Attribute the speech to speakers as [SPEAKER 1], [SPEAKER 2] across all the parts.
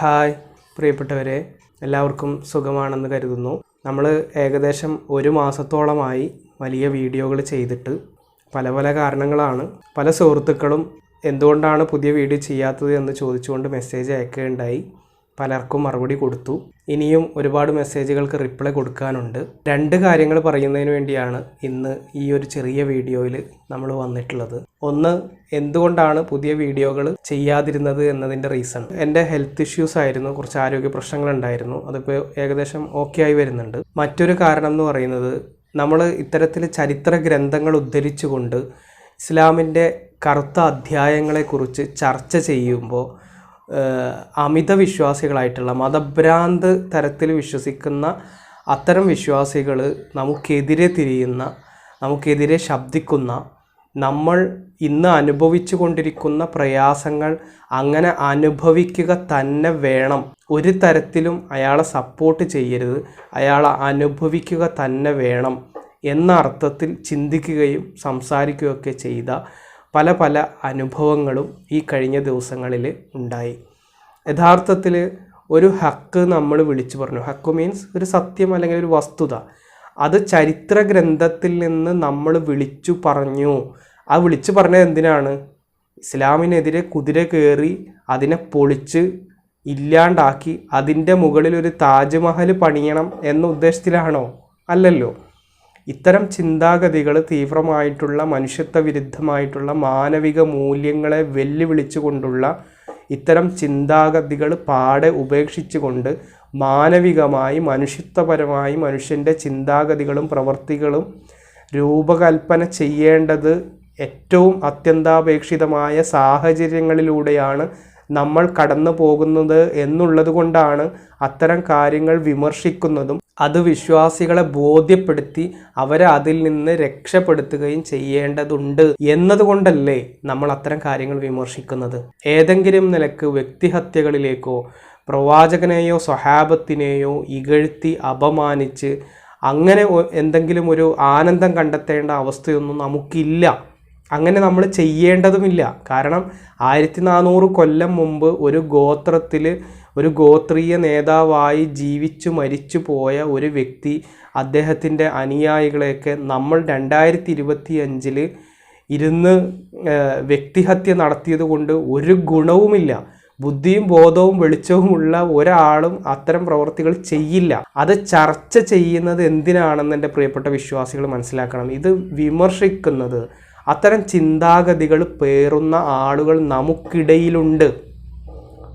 [SPEAKER 1] Hi പ്രിയപ്പെട്ടവരെ. എല്ലാവർക്കും സുഖമാണെന്ന് കരുതുന്നു. നമ്മൾ ഏകദേശം ഒരു മാസത്തോളമായി വലിയ വീഡിയോകൾ ചെയ്തിട്ട് പല പല കാരണങ്ങളാണ്. പല സുഹൃത്തുക്കളും എന്തുകൊണ്ടാണ് പുതിയ വീഡിയോ ചെയ്യാത്തത് എന്ന് ചോദിച്ചുകൊണ്ട് മെസ്സേജ് അയക്കുകയുണ്ടായി. പലർക്കും മറുപടി കൊടുത്തു. ഇനിയും ഒരുപാട് മെസ്സേജുകൾക്ക് റിപ്ലൈ കൊടുക്കാനുണ്ട്. രണ്ട് കാര്യങ്ങൾ പറയുന്നതിന് വേണ്ടിയാണ് ഇന്ന് ഈ ഒരു ചെറിയ വീഡിയോയിൽ നമ്മൾ വന്നിട്ടുള്ളത്. ഒന്ന് എന്തുകൊണ്ടാണ് പുതിയ വീഡിയോകൾ ചെയ്യാതിരുന്നത് എന്നതിന്റെ റീസൺ? എന്റെ ഹെൽത്ത് ഇഷ്യൂസ് ആയിരുന്നു കുറച്ച് ആരോഗ്യ പ്രശ്നങ്ങൾ ഉണ്ടായിരുന്നു അതിപ്പോൾ ഏകദേശം ഓക്കെ ആയി വരുന്നുണ്ട്. മറ്റൊരു കാരണം എന്ന് പറയുന്നത് നമ്മൾ ഇത്തരത്തിൽ ചരിത്ര ഗ്രന്ഥങ്ങൾ ഉദ്ധരിച്ചുകൊണ്ട് ഇസ്ലാമിന്റെ കറുത്ത അധ്യായങ്ങളെക്കുറിച്ച് ചർച്ച ചെയ്യുമ്പോൾ അമിത വിശ്വാസികളായിട്ടുള്ള മതഭ്രാന്ത് തരത്തിൽ വിശ്വസിക്കുന്ന അത്തരം വിശ്വാസികൾ നമുക്കെതിരെ തിരിയുന്ന നമുക്കെതിരെ ശബ്ദിക്കുന്ന നമ്മൾ ഇന്ന് അനുഭവിച്ചു കൊണ്ടിരിക്കുന്ന പ്രയാസങ്ങൾ അങ്ങനെ അനുഭവിക്കുക തന്നെ വേണം. ഒരു തരത്തിലും അയാളെ സപ്പോർട്ട് ചെയ്യരുത്. അയാളെ അനുഭവിക്കുക തന്നെ വേണം. എന്ന അർത്ഥത്തിൽ ചിന്തിക്കുകയും സംസാരിക്കുകയൊക്കെ ചെയ്ത പല പല അനുഭവങ്ങളും ഈ കഴിഞ്ഞ ദിവസങ്ങളിൽ ഉണ്ടായി. യഥാർത്ഥത്തിൽ ഒരു ഹക്ക് നമ്മൾ വിളിച്ചു പറഞ്ഞു. ഹക്ക് മീൻസ് ഒരു സത്യം അല്ലെങ്കിൽ ഒരു വസ്തുത. അത് ചരിത്ര ഗ്രന്ഥത്തിൽ നിന്ന് നമ്മൾ വിളിച്ചു പറഞ്ഞു. ആ വിളിച്ചു പറഞ്ഞത് എന്തിനാണ്? ഇസ്ലാമിനെതിരെ കുതിര കയറി അതിനെ പൊളിച്ച് ഇല്ലാണ്ടാക്കി അതിന്റെ മുകളിൽ ഒരു താജ്മഹൽ പണിയണം എന്ന ഉദ്ദേശത്തിലാണോ? അല്ലല്ലോ. ഇത്തരം ചിന്താഗതികൾ തീവ്രമായിട്ടുള്ള മനുഷ്യത്വ വിരുദ്ധമായിട്ടുള്ള മാനവിക മൂല്യങ്ങളെ വെല്ലുവിളിച്ചുകൊണ്ടുള്ള ഇത്തരം ചിന്താഗതികൾ പാടെ ഉപേക്ഷിച്ചുകൊണ്ട് മാനവികമായി മനുഷ്യത്വപരമായി മനുഷ്യന്റെ ചിന്താഗതികളും പ്രവൃത്തികളും രൂപകൽപ്പന ചെയ്യേണ്ടത് ഏറ്റവും അത്യന്താപേക്ഷിതമായ സാഹചര്യങ്ങളിലൂടെയാണ് നമ്മൾ കടന്നു പോകുന്നത് എന്നുള്ളത് കൊണ്ടാണ് അത്തരം കാര്യങ്ങൾ വിമർശിക്കുന്നതും അത് വിശ്വാസികളെ ബോധ്യപ്പെടുത്തി അവരെ അതിൽ നിന്ന് രക്ഷപ്പെടുത്തുകയും ചെയ്യേണ്ടതുണ്ട് എന്നതുകൊണ്ടല്ലേ നമ്മൾ അത്തരം കാര്യങ്ങൾ വിമർശിക്കുന്നത്. ഏതെങ്കിലും നിലയ്ക്ക് വ്യക്തിഹത്യകളിലേക്കോ പ്രവാചകനെയോ സ്വഹാബത്തിനെയോ ഇകഴ്ത്തി അപമാനിച്ച് അങ്ങനെ എന്തെങ്കിലും ഒരു ആനന്ദം കണ്ടെത്തേണ്ട അവസ്ഥയൊന്നും നമുക്കില്ല. അങ്ങനെ നമ്മൾ ചെയ്യേണ്ടതുമില്ല. കാരണം ആയിരത്തി നാനൂറ് കൊല്ലം മുമ്പ് ഒരു ഗോത്രത്തിൽ ഒരു ഗോത്രീയ നേതാവായി ജീവിച്ചു മരിച്ചു പോയ ഒരു വ്യക്തി അദ്ദേഹത്തിന്റെ അനുയായികളെയൊക്കെ നമ്മൾ രണ്ടായിരത്തി ഇരുപത്തി അഞ്ചിൽ ഇരുന്ന് വ്യക്തിഹത്യ നടത്തിയത് കൊണ്ട് ഒരു ഗുണവുമില്ല. ബുദ്ധിയും ബോധവും വെളിച്ചവുമുള്ള ഒരാളും അത്തരം പ്രവർത്തികൾ ചെയ്യില്ല. അത് ചർച്ച ചെയ്യുന്നത് എന്തിനാണെന്ന് എന്റെ പ്രിയപ്പെട്ട വിശ്വാസികൾ മനസ്സിലാക്കണം. ഇത് വിമർശിക്കുന്നത് അത്തരം ചിന്താഗതികൾ പേറുന്ന ആളുകൾ നമുക്കിടയിലുണ്ട്.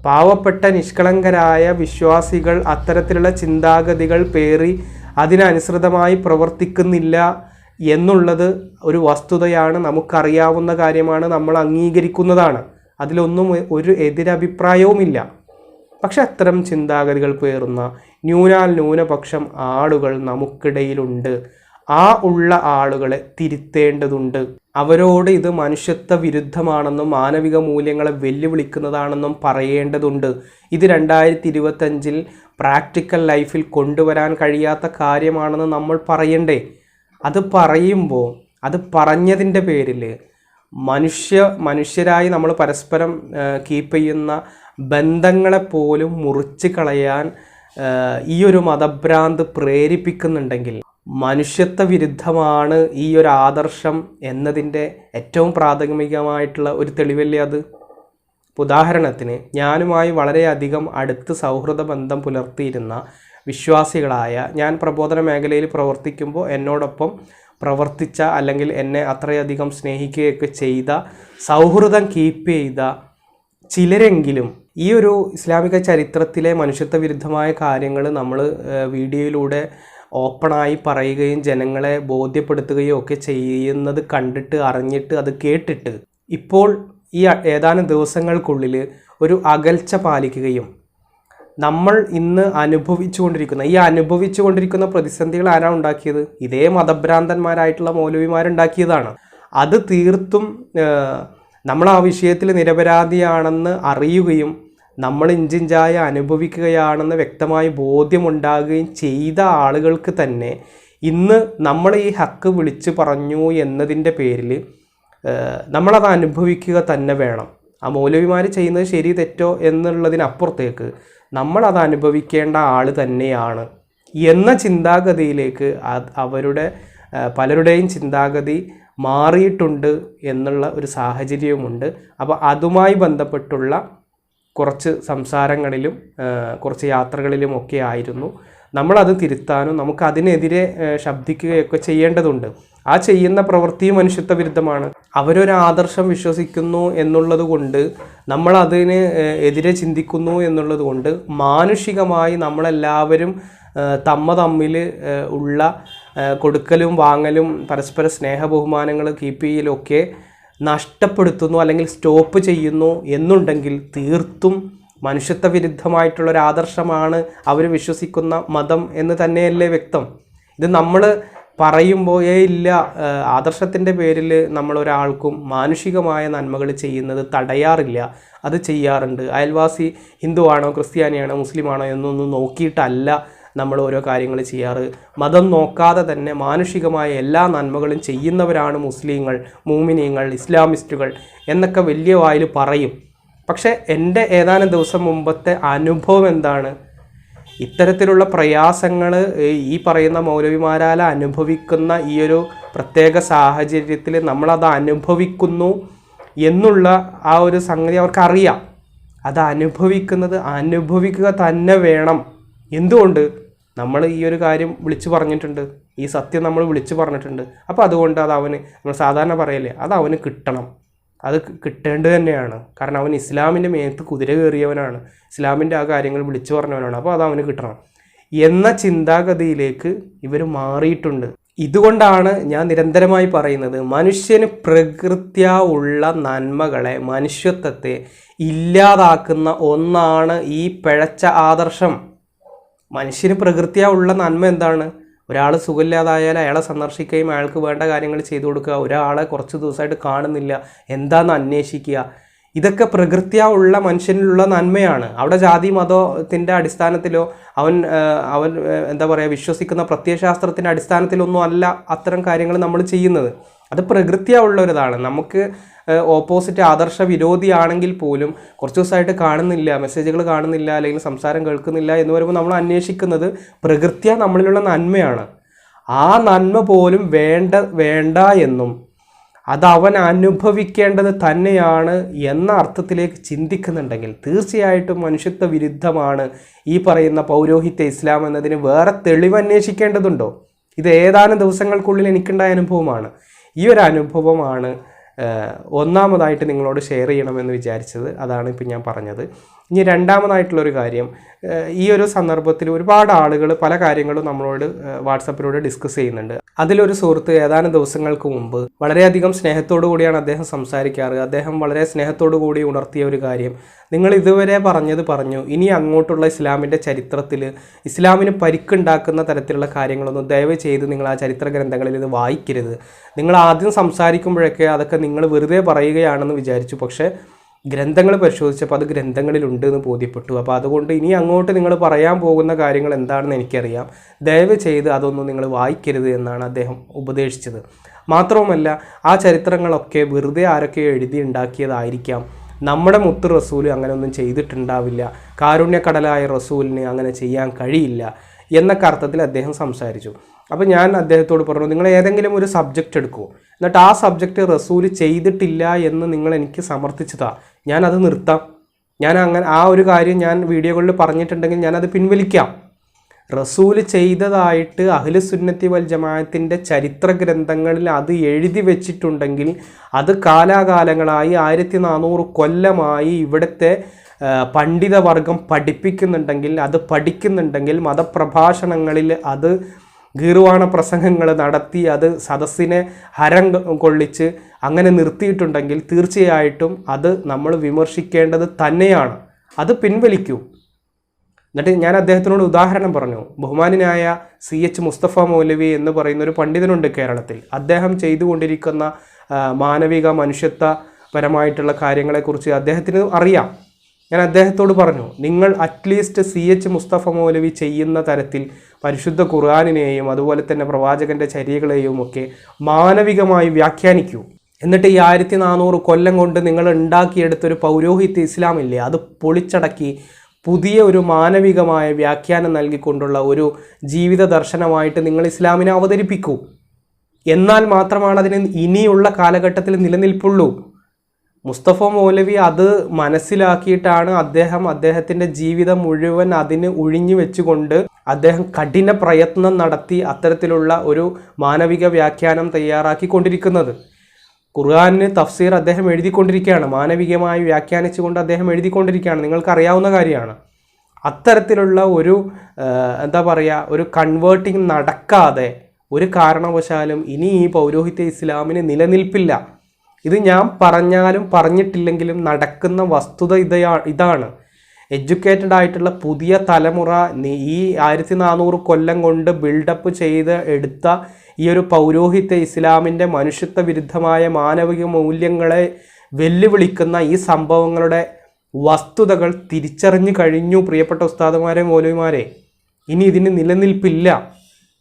[SPEAKER 1] പാവപ്പെട്ട നിഷ്കളങ്കരായ വിശ്വാസികൾ അത്തരത്തിലുള്ള ചിന്താഗതികൾ പേറി അതിനനുസൃതമായി പ്രവർത്തിക്കുന്നില്ല എന്നുള്ളത് ഒരു വസ്തുതയാണ്. നമുക്കറിയാവുന്ന കാര്യമാണ്. നമ്മൾ അംഗീകരിക്കുന്നതാണ്. അതിലൊന്നും ഒരു എതിരഭിപ്രായവുമില്ല. പക്ഷെ അത്തരം ചിന്താഗതികൾ പേറുന്ന ന്യൂനാൽ ന്യൂനപക്ഷം ആളുകൾ നമുക്കിടയിലുണ്ട്. ആ ഉള്ള ആളുകളെ തിരുത്തേണ്ടതുണ്ട്. അവരോട് ഇത് മനുഷ്യത്വ വിരുദ്ധമാണെന്നും മാനവിക മൂല്യങ്ങളെ വെല്ലുവിളിക്കുന്നതാണെന്നും പറയേണ്ടതുണ്ട്. ഇത് രണ്ടായിരത്തി ഇരുപത്തഞ്ചിൽ പ്രാക്ടിക്കൽ ലൈഫിൽ കൊണ്ടുവരാൻ കഴിയാത്ത കാര്യമാണെന്ന് നമ്മൾ പറയണ്ടേ? അത് പറയുമ്പോൾ അത് പറഞ്ഞതിന്റെ പേരിൽ മനുഷ്യ മനുഷ്യരായി നമ്മൾ പരസ്പരം കീപ്പ് ചെയ്യുന്ന ബന്ധങ്ങളെപ്പോലും മുറിച്ച് കളയാൻ ഈ ഒരു മതഭ്രാന്ത് പ്രേരിപ്പിക്കുന്നുണ്ടെങ്കിൽ മനുഷ്യത്വ വിരുദ്ധമാണ് ഈ ഒരു ആദർശം എന്നതിന്റെ ഏറ്റവും പ്രാഥമികമായിട്ടുള്ള ഒരു തെളിവല്ലേ അത്? ഉദാഹരണത്തിന് ഞാനുമായി വളരെയധികം അടുത്ത് സൗഹൃദ ബന്ധം പുലർത്തിയിരുന്ന വിശ്വാസികളായ ഞാൻ പ്രബോധന മേഖലയിൽ പ്രവർത്തിക്കുമ്പോൾ എന്നോടൊപ്പം പ്രവർത്തിച്ച അല്ലെങ്കിൽ എന്നെ അത്രയധികം സ്നേഹിക്കുകയൊക്കെ ചെയ്ത സൗഹൃദം കീപ്പ് ചെയ്ത ചിലരെങ്കിലും ഈ ഒരു ഇസ്ലാമിക ചരിത്രത്തിലെ മനുഷ്യത്വ വിരുദ്ധമായ കാര്യങ്ങൾ നമ്മൾ വീഡിയോയിലൂടെ ഓപ്പണായി പറയുകയും ജനങ്ങളെ ബോധ്യപ്പെടുത്തുകയും ഒക്കെ ചെയ്യുന്നത് കണ്ടിട്ട് അറിഞ്ഞിട്ട് അത് കേട്ടിട്ട് ഇപ്പോൾ ഈ ഏതാനും ദിവസങ്ങൾക്കുള്ളിൽ ഒരു അകൽച്ച പാലിക്കുകയും നമ്മൾ ഇന്ന് അനുഭവിച്ചുകൊണ്ടിരിക്കുന്ന ഈ അനുഭവിച്ചുകൊണ്ടിരിക്കുന്ന പ്രതിസന്ധികൾ ആരാ ഉണ്ടാക്കിയത്? ഇതേ മതഭ്രാന്തന്മാരായിട്ടുള്ള മൗലവിമാരുണ്ടാക്കിയതാണ്. അത് തീർത്തും നമ്മൾ ആ വിഷയത്തിൽ നിരപരാധിയാണെന്ന് അറിയുകയും നമ്മൾ ഇഞ്ചിഞ്ചായ അനുഭവിക്കുകയാണെന്ന് വ്യക്തമായി ബോധ്യമുണ്ടാകുകയും ചെയ്ത ആളുകൾക്ക് തന്നെ ഇന്ന് നമ്മൾ ഈ ഹക്ക് വിളിച്ചു പറഞ്ഞു എന്നതിന്റെ പേരിൽ നമ്മളത് അനുഭവിക്കുക തന്നെ വേണം. ആ മൗലവിമാർ ചെയ്യുന്നത് ശരി തെറ്റോ എന്നുള്ളതിനപ്പുറത്തേക്ക് നമ്മളത് അനുഭവിക്കേണ്ട ആൾ തന്നെയാണ് എന്ന ചിന്താഗതിയിലേക്ക് അവരുടെ പലരുടെയും ചിന്താഗതി മാറിയിട്ടുണ്ട് എന്നുള്ള ഒരു സാഹചര്യവുമുണ്ട്. അപ്പോൾ അതുമായി ബന്ധപ്പെട്ടുള്ള കുറച്ച് സംസാരങ്ങളിലും കുറച്ച് യാത്രകളിലും ഒക്കെ ആയിരുന്നു. നമ്മളത് തിരുത്താനും നമുക്ക് അതിനെതിരെ ശബ്ദിക്കുകയൊക്കെ ചെയ്യേണ്ടതുണ്ട്. ആ ചെയ്യുന്ന പ്രവൃത്തി മനുഷ്യത്വ വിരുദ്ധമാണ്. അവരൊരു ആദർശം വിശ്വസിക്കുന്നു എന്നുള്ളത് കൊണ്ട് നമ്മൾ അതിന് എതിരെ ചിന്തിക്കുന്നു എന്നുള്ളത് കൊണ്ട് മാനുഷികമായി നമ്മളെല്ലാവരും തമ്മ തമ്മിൽ ഉള്ള കൊടുക്കലും വാങ്ങലും പരസ്പര സ്നേഹ ബഹുമാനങ്ങൾ കീപ്പ് ചെയ്യലൊക്കെ നഷ്ടപ്പെടുത്തുന്നു അല്ലെങ്കിൽ സ്റ്റോപ്പ് ചെയ്യുന്നു എന്നുണ്ടെങ്കിൽ തീർത്തും മനുഷ്യത്വ വിരുദ്ധമായിട്ടുള്ള ഒരു ആദർശമാണ് അവർ വിശ്വസിക്കുന്ന മതം എന്ന് തന്നെയല്ലേ വ്യക്തം. ഇത് നമ്മൾ പറയുമ്പോൾ ഏ ഇല്ല ആദർശത്തിന്റെ പേരിൽ നമ്മളൊരാൾക്കും മാനുഷികമായ നന്മകൾ ചെയ്യുന്നത് തടയാറില്ല. അത് ചെയ്യാറുണ്ട്. അയൽവാസി ഹിന്ദുവാണോ ക്രിസ്ത്യാനിയാണോ മുസ്ലിമാണോ എന്നൊന്നും നോക്കിയിട്ടല്ല. നമ്മൾ ഓരോ കാര്യങ്ങൾ ചെയ്യാറ്. മതം നോക്കാതെ തന്നെ മാനുഷികമായ എല്ലാ നന്മകളും ചെയ്യുന്നവരാണ് മുസ്ലിങ്ങൾ മൂമിനീങ്ങൾ ഇസ്ലാമിസ്റ്റുകൾ എന്നൊക്കെ വലിയ വായിൽ പറയും. പക്ഷേ എന്റെ ഏതാനും ദിവസം മുമ്പത്തെ അനുഭവം എന്താണ്? ഇത്തരത്തിലുള്ള പ്രയാസങ്ങൾ ഈ പറയുന്ന മൗലവിമാരാൽ അനുഭവിക്കുന്ന ഈ ഒരു പ്രത്യേക സാഹചര്യത്തിൽ നമ്മളത് അനുഭവിക്കുന്നു എന്നുള്ള ആ ഒരു സംഗതി അവർക്കറിയാം. അത് അനുഭവിക്കുന്നത് അനുഭവിക്കുക തന്നെ വേണം. എന്തുകൊണ്ട്? നമ്മൾ ഈ ഒരു കാര്യം വിളിച്ചു പറഞ്ഞിട്ടുണ്ട്. ഈ സത്യം നമ്മൾ വിളിച്ചു പറഞ്ഞിട്ടുണ്ട്. അപ്പോൾ അതുകൊണ്ട് അത് അവന് നമ്മൾ സാധാരണ പറയല്ലേ അത് അവന് കിട്ടണം. അത് കിട്ടേണ്ടത് തന്നെയാണ്. കാരണം അവൻ ഇസ്ലാമിന്റെ മേത്ത് കുതിര കയറിയവനാണ്. ഇസ്ലാമിന്റെ ആ കാര്യങ്ങൾ വിളിച്ചു പറഞ്ഞവനാണ്. അപ്പോൾ അത് അവന് കിട്ടണം. എന്ന ചിന്താഗതിയിലേക്ക് ഇവർ മാറിയിട്ടുണ്ട്. ഇതുകൊണ്ടാണ് ഞാൻ നിരന്തരമായി പറയുന്നത് മനുഷ്യന് പ്രകൃത്യ ഉള്ള നന്മകളെ മനുഷ്യത്വത്തെ ഇല്ലാതാക്കുന്ന ഒന്നാണ് ഈ പിഴച്ച ആദർശം. മനുഷ്യന് പ്രകൃതിയാ ഉള്ള നന്മ എന്താണ്? ഒരാൾ സുഖമില്ലാതായാൽ അയാളെ സന്ദർശിക്കുകയും അയാൾക്ക് വേണ്ട കാര്യങ്ങൾ ചെയ്തു കൊടുക്കുക. ഒരാളെ കുറച്ച് ദിവസമായിട്ട് കാണുന്നില്ല. എന്താന്ന് അന്വേഷിക്കുക. ഇതൊക്കെ പ്രകൃത്യാ ഉള്ള മനുഷ്യനിലുള്ള നന്മയാണ്. അവിടെ ജാതി മതത്തിന്റെ അടിസ്ഥാനത്തിലോ അവൻ അവൻ എന്താ പറയുക വിശ്വസിക്കുന്ന പ്രത്യയശാസ്ത്രത്തിന്റെ അടിസ്ഥാനത്തിലൊന്നും അല്ല അത്തരം കാര്യങ്ങൾ നമ്മൾ ചെയ്യുന്നത്. അത് പ്രകൃത്യാ ഉള്ള ഒരിതാണ്. നമുക്ക് ഓപ്പോസിറ്റ് ആദർശ വിരോധിയാണെങ്കിൽ പോലും കുറച്ച് ദിവസമായിട്ട് കാണുന്നില്ല മെസ്സേജുകൾ കാണുന്നില്ല അല്ലെങ്കിൽ സംസാരം കേൾക്കുന്നില്ല എന്ന് പറയുമ്പോൾ നമ്മൾ അന്വേഷിക്കുന്നത് പ്രകൃത്യ നമ്മളിലുള്ള നന്മയാണ്. ആ നന്മ പോലും വേണ്ട വേണ്ട എന്നും അത് അവൻ അനുഭവിക്കേണ്ടത് തന്നെയാണ് എന്ന അർത്ഥത്തിലേക്ക് ചിന്തിക്കുന്നുണ്ടെങ്കിൽ തീർച്ചയായിട്ടും മനുഷ്യത്വ വിരുദ്ധമാണ് ഈ പറയുന്ന പൗരോഹിത്യ ഇസ്ലാം എന്നതിന് വേറെ തെളിവ് അന്വേഷിക്കേണ്ടതുണ്ടോ? ഇത് ഏതാനും ദിവസങ്ങൾക്കുള്ളിൽ എനിക്കുണ്ടായ അനുഭവമാണ്. ഈ ഒരു അനുഭവമാണ് ഒന്നാമതായിട്ട് നിങ്ങളോട് ഷെയർ ചെയ്യണമെന്ന് വിചാരിച്ചത് അതാണ് ഇപ്പം ഞാൻ പറഞ്ഞത്. ഇനി രണ്ടാമതായിട്ടുള്ളൊരു കാര്യം ഈ ഒരു സന്ദർഭത്തിൽ ഒരുപാട് ആളുകൾ പല കാര്യങ്ങളും നമ്മളോട് വാട്സപ്പിലൂടെ ഡിസ്കസ് ചെയ്യുന്നുണ്ട്. അതിലൊരു സുഹൃത്ത് ഏതാനും ദിവസങ്ങൾക്ക് മുമ്പ് വളരെയധികം സ്നേഹത്തോടു കൂടിയാണ് അദ്ദേഹം സംസാരിക്കാറ്. അദ്ദേഹം വളരെ സ്നേഹത്തോടു കൂടി ഉണർത്തിയ ഒരു കാര്യം. നിങ്ങൾ ഇതുവരെ പറഞ്ഞത് പറഞ്ഞു. ഇനി അങ്ങോട്ടുള്ള ഇസ്ലാമിന്റെ ചരിത്രത്തിൽ ഇസ്ലാമിന് പരിക്കുണ്ടാക്കുന്ന തരത്തിലുള്ള കാര്യങ്ങളൊന്നും ദയവ് ചെയ്ത് നിങ്ങൾ ആ ചരിത്ര ഗ്രന്ഥങ്ങളിൽ ഇത് വായിക്കരുത്. നിങ്ങൾ ആദ്യം സംസാരിക്കുമ്പോഴൊക്കെ അതൊക്കെ നിങ്ങൾ വെറുതെ പറയുകയാണെന്ന് വിചാരിച്ചു. പക്ഷേ ഗ്രന്ഥങ്ങൾ പരിശോധിച്ചപ്പോൾ അത് ഗ്രന്ഥങ്ങളിലുണ്ട് എന്ന് ബോധ്യപ്പെട്ടു. അപ്പോൾ അതുകൊണ്ട് ഇനി അങ്ങോട്ട് നിങ്ങൾ പറയാൻ പോകുന്ന കാര്യങ്ങൾ എന്താണെന്ന് എനിക്കറിയാം. ദയവ് ചെയ്ത് അതൊന്നും നിങ്ങൾ വായിക്കരുത് എന്നാണ് അദ്ദേഹം ഉപദേശിച്ചത്. മാത്രവുമല്ല ആ ചരിത്രങ്ങളൊക്കെ വെറുതെ ആരൊക്കെ എഴുതി ഉണ്ടാക്കിയതായിരിക്കാം. നമ്മുടെ മുത്ത് അങ്ങനെ ഒന്നും ചെയ്തിട്ടുണ്ടാവില്ല. കാരുണ്യക്കടലായ റസൂലിന് അങ്ങനെ ചെയ്യാൻ കഴിയില്ല. എന്നൊക്കെ അർത്ഥത്തിൽ അദ്ദേഹം സംസാരിച്ചു. അപ്പോൾ ഞാൻ അദ്ദേഹത്തോട് പറഞ്ഞു നിങ്ങൾ ഏതെങ്കിലും ഒരു സബ്ജക്റ്റ് എടുക്കൂ. എന്നിട്ട് ആ സബ്ജക്റ്റ് റസൂൽ ചെയ്തിട്ടില്ല എന്ന് നിങ്ങൾ എനിക്ക് സമർത്ഥിച്ചതാ. ഞാനത് നിർത്താം. ഞാൻ അങ്ങനെ ആ ഒരു കാര്യം ഞാൻ വീഡിയോകളിൽ പറഞ്ഞിട്ടുണ്ടെങ്കിൽ ഞാനത് പിൻവലിക്കാം. റസൂൽ ചെയ്തതായിട്ട് അഹ്ലു സുന്നത്തി വൽ ജമാഅത്തിന്റെ ചരിത്ര ഗ്രന്ഥങ്ങളിൽ അത് എഴുതി വെച്ചിട്ടുണ്ടെങ്കിൽ അത് കാലാകാലങ്ങളായി ആയിരത്തി നാനൂറ് കൊല്ലമായി ഇവിടുത്തെ പണ്ഡിതവർഗം പഠിപ്പിക്കുന്നുണ്ടെങ്കിൽ അത് പഠിക്കുന്നുണ്ടെങ്കിൽ മതപ്രഭാഷണങ്ങളിൽ അത് ഗീർവാണ പ്രസംഗങ്ങൾ നടത്തി അത് സദസ്സിനെ ഹരം കൊള്ളിച്ച് അങ്ങനെ നിർത്തിയിട്ടുണ്ടെങ്കിൽ തീർച്ചയായിട്ടും അത് നമ്മൾ വിമർശിക്കേണ്ടത് തന്നെയാണ്. അത് പിൻവലിക്കൂ. എന്നിട്ട് ഞാൻ അദ്ദേഹത്തിനോട് ഉദാഹരണം പറഞ്ഞു. ബഹുമാനായ സി എച്ച് മുസ്തഫ മൗലവി എന്ന് പറയുന്ന ഒരു പണ്ഡിതനുണ്ട് കേരളത്തിൽ. അദ്ദേഹം ചെയ്തുകൊണ്ടിരിക്കുന്ന മാനവിക മനുഷ്യത്വപരമായിട്ടുള്ള കാര്യങ്ങളെക്കുറിച്ച് അദ്ദേഹത്തിന് അറിയാം. ഞാൻ അദ്ദേഹത്തോട് പറഞ്ഞു നിങ്ങൾ at least C H Mustafa Maulavi ചെയ്യുന്ന തരത്തിൽ പരിശുദ്ധ ഖുർആാനിനെയും അതുപോലെ തന്നെ പ്രവാചകന്റെ ചര്യകളെയും ഒക്കെ മാനവികമായി വ്യാഖ്യാനിക്കൂ. എന്നിട്ട് ഈ ആയിരത്തി നാനൂറ് കൊല്ലം കൊണ്ട് നിങ്ങൾ ഉണ്ടാക്കിയെടുത്തൊരു പൗരോഹിത്യ ഇസ്ലാമില്ലേ? അത് പൊളിച്ചടക്കി പുതിയ ഒരു മാനവികമായ വ്യാഖ്യാനം നൽകിക്കൊണ്ടുള്ള ഒരു ജീവിത ദർശനമായിട്ട് നിങ്ങൾ ഇസ്ലാമിനെ അവതരിപ്പിക്കൂ. എന്നാൽ മാത്രമാണ് അതിന് ഇനിയുള്ള കാലഘട്ടത്തിൽ നിലനിൽപ്പുള്ളൂ. മുസ്തഫ മൗലവി അത് മനസ്സിലാക്കിയിട്ടാണ് അദ്ദേഹം അദ്ദേഹത്തിന്റെ ജീവിതം മുഴുവൻ അതിന് ഒഴിഞ്ഞു വെച്ചുകൊണ്ട് അദ്ദേഹം കഠിന പ്രയത്നം നടത്തി അത്തരത്തിലുള്ള ഒരു മാനവിക വ്യാഖ്യാനം തയ്യാറാക്കിക്കൊണ്ടിരിക്കുന്നത്. ഖുർആാനിന് തഫ്സീർ അദ്ദേഹം എഴുതിക്കൊണ്ടിരിക്കുകയാണ്. മാനവികമായി വ്യാഖ്യാനിച്ചുകൊണ്ട് അദ്ദേഹം എഴുതിക്കൊണ്ടിരിക്കുകയാണ്. നിങ്ങൾക്കറിയാവുന്ന കാര്യമാണ്. അത്തരത്തിലുള്ള ഒരു എന്താ പറയുക ഒരു കൺവേർട്ടിങ് നടക്കാതെ ഒരു കാരണവശാലും ഇനി ഈ പൗരോഹിത്യ ഇസ്ലാമിന് നിലനിൽപ്പില്ല. ഇത് ഞാൻ പറഞ്ഞാലും പറഞ്ഞിട്ടില്ലെങ്കിലും നടക്കുന്ന വസ്തുത ഇതയാ ഇതാണ്. എഡ്യൂക്കേറ്റഡ് ആയിട്ടുള്ള പുതിയ തലമുറ ഈ ആയിരത്തി നാനൂറ് കൊല്ലം കൊണ്ട് ബിൽഡപ്പ് ചെയ്ത് എടുത്ത ഈ ഒരു പൗരോഹിത്യ ഇസ്ലാമിന്റെ മനുഷ്യത്വ വിരുദ്ധമായ മാനവിക മൂല്യങ്ങളെ വെല്ലുവിളിക്കുന്ന ഈ സംഭവങ്ങളുടെ വസ്തുതകൾ തിരിച്ചറിഞ്ഞു കഴിഞ്ഞു പ്രിയപ്പെട്ട ഉസ്താദുമാരെ മൗലവിമാരെ. ഇനി ഇതിന് നിലനിൽപ്പില്ല.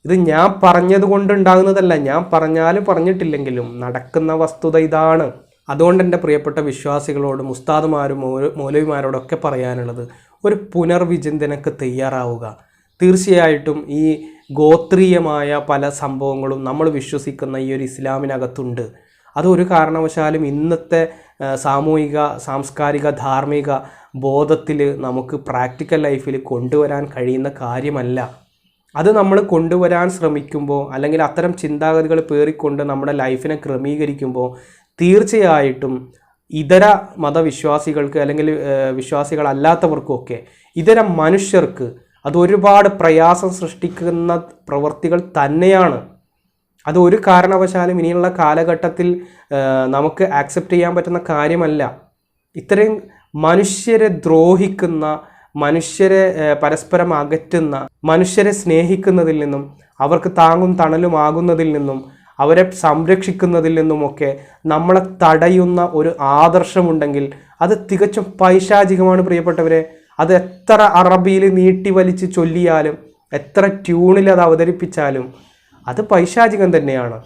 [SPEAKER 1] ഇത് ഞാൻ പറഞ്ഞത് കൊണ്ട് ഉണ്ടാകുന്നതല്ല. ഞാൻ പറഞ്ഞാലും പറഞ്ഞിട്ടില്ലെങ്കിലും നടക്കുന്ന വസ്തുത ഇതാണ്. അതുകൊണ്ട് എന്റെ പ്രിയപ്പെട്ട വിശ്വാസികളോടും ഉസ്താദുമാരും മൗല- മൗലവിമാരോടൊക്കെ പറയാനുള്ളത് ഒരു പുനർവിചിന്തനക്ക് തയ്യാറാവുക. തീർച്ചയായിട്ടും ഈ ഗോത്രീയമായ പല സംഭവങ്ങളും നമ്മൾ വിശ്വസിക്കുന്ന ഈ ഒരു ഇസ്ലാമിനകത്തുണ്ട്. അതൊരു കാരണവശാലും ഇന്നത്തെ സാമൂഹിക സാംസ്കാരിക ധാർമ്മിക ബോധത്തിൽ നമുക്ക് പ്രാക്ടിക്കൽ ലൈഫിൽ കൊണ്ടുവരാൻ കഴിയുന്ന കാര്യമല്ല. അത് നമ്മൾ കൊണ്ടുവരാൻ ശ്രമിക്കുമ്പോൾ അല്ലെങ്കിൽ അത്തരം ചിന്താഗതികൾ പേറിക്കൊണ്ട് നമ്മുടെ ലൈഫിനെ ക്രമീകരിക്കുമ്പോൾ തീർച്ചയായിട്ടും ഇതര മതവിശ്വാസികൾക്ക് അല്ലെങ്കിൽ വിശ്വാസികളല്ലാത്തവർക്കൊക്കെ ഇതര മനുഷ്യർക്ക് അത് ഒരുപാട് പ്രയാസം സൃഷ്ടിക്കുന്ന പ്രവൃത്തികൾ തന്നെയാണ്. അത് ഒരു കാരണവശാലും ഇനിയുള്ള കാലഘട്ടത്തിൽ നമുക്ക് ആക്സെപ്റ്റ് ചെയ്യാൻ പറ്റുന്ന കാര്യമല്ല. ഇത്രയും മനുഷ്യരെ ദ്രോഹിക്കുന്ന മനുഷ്യരെ പരസ്പരം അകറ്റുന്ന മനുഷ്യരെ സ്നേഹിക്കുന്നതിൽ നിന്നും അവർക്ക് താങ്ങും തണലുമാകുന്നതിൽ നിന്നും അവരെ സംരക്ഷിക്കുന്നതിൽ നിന്നുമൊക്കെ നമ്മളെ തടയുന്ന ഒരു ആദർശമുണ്ടെങ്കിൽ അത് തികച്ചും പൈശാചികമാണ് പ്രിയപ്പെട്ടവരെ. അത് എത്ര അറബിയിൽ നീട്ടി വലിച്ച് ചൊല്ലിയാലും എത്ര ട്യൂണിൽ അത് അവതരിപ്പിച്ചാലും അത് പൈശാചികം തന്നെയാണ്.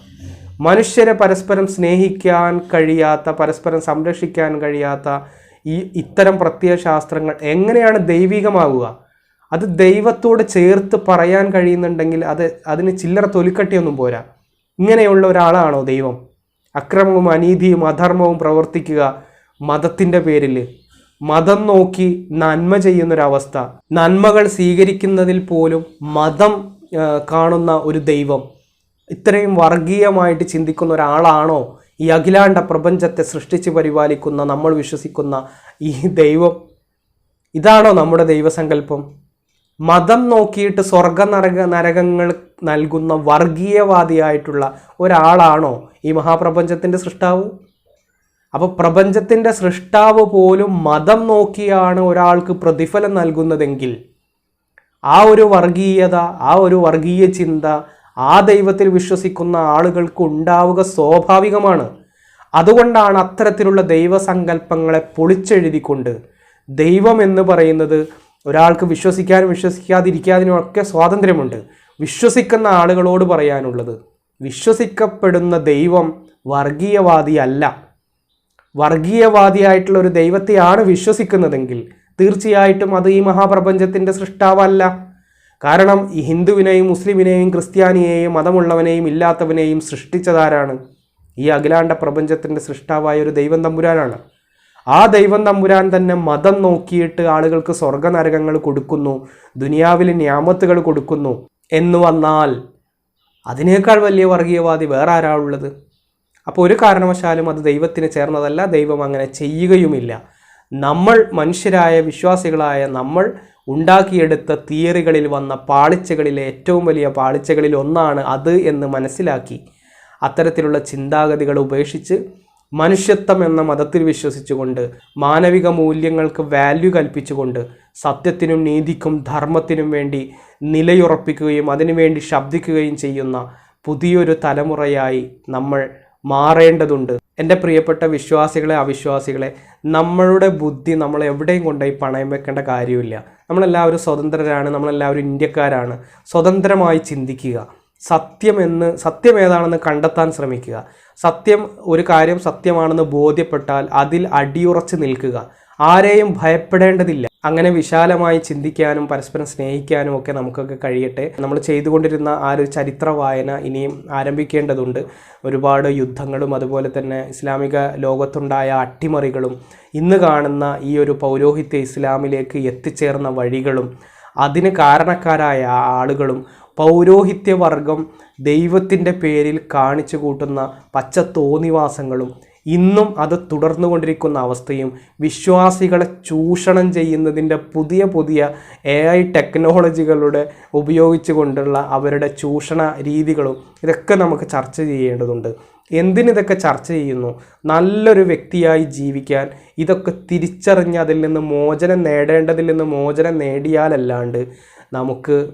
[SPEAKER 1] മനുഷ്യരെ പരസ്പരം സ്നേഹിക്കാൻ കഴിയാത്ത പരസ്പരം സംരക്ഷിക്കാൻ കഴിയാത്ത ഈ ഇത്തരം പ്രത്യയശാസ്ത്രങ്ങൾ എങ്ങനെയാണ് ദൈവികമാവുക? അത് ദൈവത്തോട് ചേർത്ത് പറയാൻ കഴിയുന്നുണ്ടെങ്കിൽ അത് അതിന് ചില്ലറ തൊലിക്കട്ടിയൊന്നും പോരാ. ഇങ്ങനെയുള്ള ഒരാളാണോ ദൈവം? അക്രമവും അനീതിയും അധർമ്മവും പ്രവർത്തിക്കുക മതത്തിന്റെ പേരിൽ. മതം നോക്കി നന്മ ചെയ്യുന്നൊരവസ്ഥ. നന്മകൾ സ്വീകരിക്കുന്നതിൽ പോലും മതം കാണുന്ന ഒരു ദൈവം. ഇത്രയും വർഗീയമായിട്ട് ചിന്തിക്കുന്ന ഒരാളാണോ ഈ അഖിലാണ്ട പ്രപഞ്ചത്തെ സൃഷ്ടിച്ച് പരിപാലിക്കുന്ന നമ്മൾ വിശ്വസിക്കുന്ന ഈ ദൈവം ഇതാണോ നമ്മുടെ ദൈവസങ്കല്പം? മതം നോക്കിയിട്ട് സ്വർഗ നരക നരകങ്ങൾ നൽകുന്ന വർഗീയവാദിയായിട്ടുള്ള ഒരാളാണോ ഈ മഹാപ്രപഞ്ചത്തിന്റെ സൃഷ്ടാവ്? അപ്പോൾ പ്രപഞ്ചത്തിന്റെ സൃഷ്ടാവ് പോലും മതം നോക്കിയാണ് ഒരാൾക്ക് പ്രതിഫലം നൽകുന്നതെങ്കിൽ ആ ഒരു വർഗീയത ആ ഒരു വർഗീയ ചിന്ത ആ ദൈവത്തിൽ വിശ്വസിക്കുന്ന ആളുകൾക്ക് ഉണ്ടാവുക സ്വാഭാവികമാണ്. അതുകൊണ്ടാണ് അത്തരത്തിലുള്ള ദൈവസങ്കല്പങ്ങളെ പൊളിച്ചെഴുതിക്കൊണ്ട് ദൈവം എന്ന് പറയുന്നത് ഒരാൾക്ക് വിശ്വസിക്കാനും വിശ്വസിക്കാതിരിക്കാതിനും ഒക്കെ സ്വാതന്ത്ര്യമുണ്ട്. വിശ്വസിക്കുന്ന ആളുകളോട് പറയാനുള്ളത് വിശ്വസിക്കപ്പെടുന്ന ദൈവം വർഗീയവാദിയല്ല വർഗീയവാദിയായിട്ടുള്ള ഒരു ദൈവത്തെയാണ് വിശ്വസിക്കുന്നതെങ്കിൽ തീർച്ചയായിട്ടും അത് ഈ മഹാപ്രപഞ്ചത്തിന്റെ സൃഷ്ടാവല്ല. കാരണം ഈ ഹിന്ദുവിനെയും മുസ്ലിമിനെയും ക്രിസ്ത്യാനിയെയും മതമുള്ളവനെയും ഇല്ലാത്തവനെയും സൃഷ്ടിച്ചതാരാണ്? ഈ അഖിലാണ്ട പ്രപഞ്ചത്തിന്റെ സൃഷ്ടാവായ ഒരു ദൈവം തമ്പുരാനാണ്. ആ ദൈവം തമ്പുരാൻ തന്നെ മതം നോക്കിയിട്ട് ആളുകൾക്ക് സ്വർഗനരകങ്ങൾ കൊടുക്കുന്നു ദുനിയാവിൽ ന്യാമത്തുകൾ കൊടുക്കുന്നു എന്ന് വന്നാൽ അതിനേക്കാൾ വലിയ വർഗീയവാദി വേറെ ആരാ ഉള്ളത്? അപ്പോൾ ഒരു കാരണവശാലും അത് ദൈവത്തിന് ചേർന്നതല്ല ദൈവം അങ്ങനെ ചെയ്യുകയുമില്ല. നമ്മൾ മനുഷ്യരായ വിശ്വാസികളായ നമ്മൾ ഉണ്ടാക്കിയെടുത്ത തിയറികളിൽ വന്ന പാളിച്ചകളിലെ ഏറ്റവും വലിയ പാളിച്ചകളിൽ ഒന്നാണ് അത് എന്ന് മനസ്സിലാക്കി. അത്തരത്തിലുള്ള ചിന്താഗതികൾ ഉപേക്ഷിച്ച് മനുഷ്യത്വം എന്ന മതത്തിൽ വിശ്വസിച്ചുകൊണ്ട് മാനവിക മൂല്യങ്ങൾക്ക് വാല്യൂ കൽപ്പിച്ചുകൊണ്ട് സത്യത്തിനും നീതിക്കും ധർമ്മത്തിനും വേണ്ടി നിലയുറപ്പിക്കുകയും അതിനുവേണ്ടി ശബ്ദിക്കുകയും ചെയ്യുന്ന പുതിയൊരു തലമുറയായി നമ്മൾ മാറേണ്ടതുണ്ട്. എന്റെ പ്രിയപ്പെട്ട വിശ്വാസികളെ അവിശ്വാസികളെ നമ്മളുടെ ബുദ്ധി നമ്മൾ എവിടെയും കൊണ്ടുപോയി പണയം വെക്കേണ്ട കാര്യമില്ല. നമ്മളെല്ലാവരും സ്വതന്ത്രരാണ് നമ്മളെല്ലാവരും ഇന്ത്യക്കാരാണ്. സ്വതന്ത്രമായി ചിന്തിക്കുക. സത്യമെന്ന് സത്യം ഏതാണെന്ന് കണ്ടെത്താൻ ശ്രമിക്കുക. സത്യം ഒരു കാര്യം സത്യമാണെന്ന് ബോധ്യപ്പെട്ടാൽ അതിൽ അടിയുറച്ച് നിൽക്കുക. ആരെയും ഭയപ്പെടേണ്ടതില്ല. അങ്ങനെ വിശാലമായി ചിന്തിക്കാനും പരസ്പരം സ്നേഹിക്കാനും ഒക്കെ നമുക്കൊക്കെ കഴിയട്ടെ. നമ്മൾ ചെയ്തുകൊണ്ടിരുന്ന ആ ഒരു ചരിത്ര വായന ഇനിയും ആരംഭിക്കേണ്ടതുണ്ട്. ഒരുപാട് യുദ്ധങ്ങളും അതുപോലെ തന്നെ ഇസ്ലാമിക ലോകത്തുണ്ടായ അട്ടിമറികളും ഇന്ന് കാണുന്ന ഈ ഒരു പൗരോഹിത്യ ഇസ്ലാമിലേക്ക് എത്തിച്ചേർന്ന വഴികളും അതിന് കാരണക്കാരായ ആളുകളും പൗരോഹിത്യവർഗം ദൈവത്തിന്റെ പേരിൽ കാണിച്ചു കൂട്ടുന്ന പച്ച തോന്നിവാസങ്ങളും ഇന്നും അത് തുടർന്നുകൊണ്ടിരിക്കുന്ന അവസ്ഥയും വിശ്വാസികളെ ചൂഷണം ചെയ്യുന്നതിന്റെ പുതിയ പുതിയ എ ഐ ടെക്നോളജികളുടെ ഉപയോഗിച്ചുകൊണ്ടുള്ള അവരുടെ ചൂഷണ രീതികളും ഇതൊക്കെ നമുക്ക് ചർച്ച ചെയ്യേണ്ടതുണ്ട്. എന്തിനിതൊക്കെ ചർച്ച ചെയ്യുന്നു? നല്ലൊരു വ്യക്തിയായി ജീവിക്കാൻ ഇതൊക്കെ തിരിച്ചറിഞ്ഞ് അതിൽ നിന്ന് മോചനം നേടേണ്ടതിൽ നിന്ന് മോചനം നേടിയാലല്ലാണ്ട് നമുക്ക്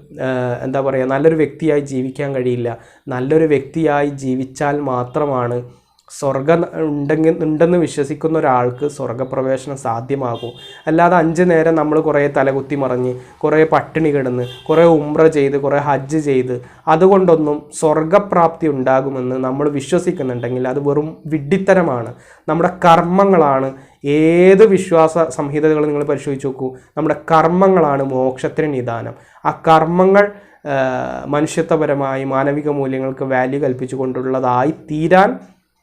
[SPEAKER 1] എന്താ പറയുക നല്ലൊരു വ്യക്തിയായി ജീവിക്കാൻ കഴിയില്ല. നല്ലൊരു വ്യക്തിയായി ജീവിച്ചാൽ മാത്രമാണ് സ്വർഗം ഉണ്ടെങ്കിൽ ഉണ്ടെന്ന് വിശ്വസിക്കുന്ന ഒരാൾക്ക് സ്വർഗപ്രവേശനം സാധ്യമാകും. അല്ലാതെ അഞ്ച് നേരം നമ്മൾ കുറേ തലകുത്തി മറിഞ്ഞ് കുറേ പട്ടിണി കിടന്ന് കുറേ ഉമ്ര ചെയ്ത് കുറേ ഹജ്ജ് ചെയ്ത് അതുകൊണ്ടൊന്നും സ്വർഗപ്രാപ്തി ഉണ്ടാകുമെന്ന് നമ്മൾ വിശ്വസിക്കുന്നുണ്ടെങ്കിൽ അത് വെറും വിഡ്ഢിത്തരമാണ്. നമ്മുടെ കർമ്മങ്ങളാണ് ഏത് വിശ്വാസ സംഹിതകൾ നിങ്ങൾ പരിശോധിച്ച് നോക്കൂ. നമ്മുടെ കർമ്മങ്ങളാണ് മോക്ഷത്തിന് നിദാനം. ആ കർമ്മങ്ങൾ മനുഷ്യത്വപരമായി മാനവിക മൂല്യങ്ങൾക്ക് വാല്യൂ കൽപ്പിച്ചുകൊണ്ടുള്ളതായി തീരാൻ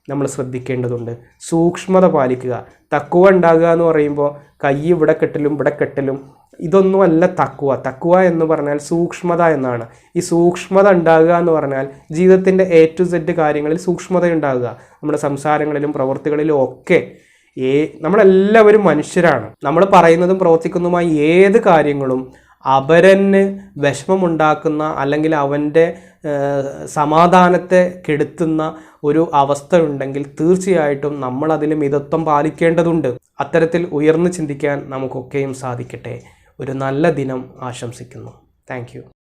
[SPEAKER 1] നമ്മൾ ശ്രദ്ധിക്കേണ്ടതുണ്ട്. സൂക്ഷ്മത പാലിക്കുക. തക്കുവ ഉണ്ടാകുക എന്ന് പറയുമ്പോൾ കൈ ഇവിടെ കെട്ടലും ഇവിടെ കെട്ടലും. ഇതൊന്നുമല്ല തക്കുവ. തക്കുവ എന്ന് പറഞ്ഞാൽ സൂക്ഷ്മത എന്നാണ്. ഈ സൂക്ഷ്മത ഉണ്ടാകുക എന്ന് പറഞ്ഞാൽ ജീവിതത്തിന്റെ എ ടു സെഡ് കാര്യങ്ങളിൽ സൂക്ഷ്മത ഉണ്ടാകുക. നമ്മുടെ സംസാരങ്ങളിലും പ്രവൃത്തികളിലും ഒക്കെ ഏ നമ്മളെല്ലാവരും മനുഷ്യരാണ്. നമ്മൾ പറയുന്നതും പ്രവർത്തിക്കുന്നതുമായ ഏത് കാര്യങ്ങളും അപരന് വിഷമമുണ്ടാക്കുന്ന അല്ലെങ്കിൽ അവന്റെ സമാധാനത്തെ കെടുത്തുന്ന ഒരു അവസ്ഥ ഉണ്ടെങ്കിൽ തീർച്ചയായിട്ടും നമ്മൾ അതിൽ മിതത്വം പാലിക്കേണ്ടതുണ്ട്. അത്തരത്തിൽ ഉയർന്നു ചിന്തിക്കാൻ നമുക്കൊക്കെയും സാധിക്കട്ടെ. ഒരു നല്ല ദിനം ആശംസിക്കുന്നു. താങ്ക്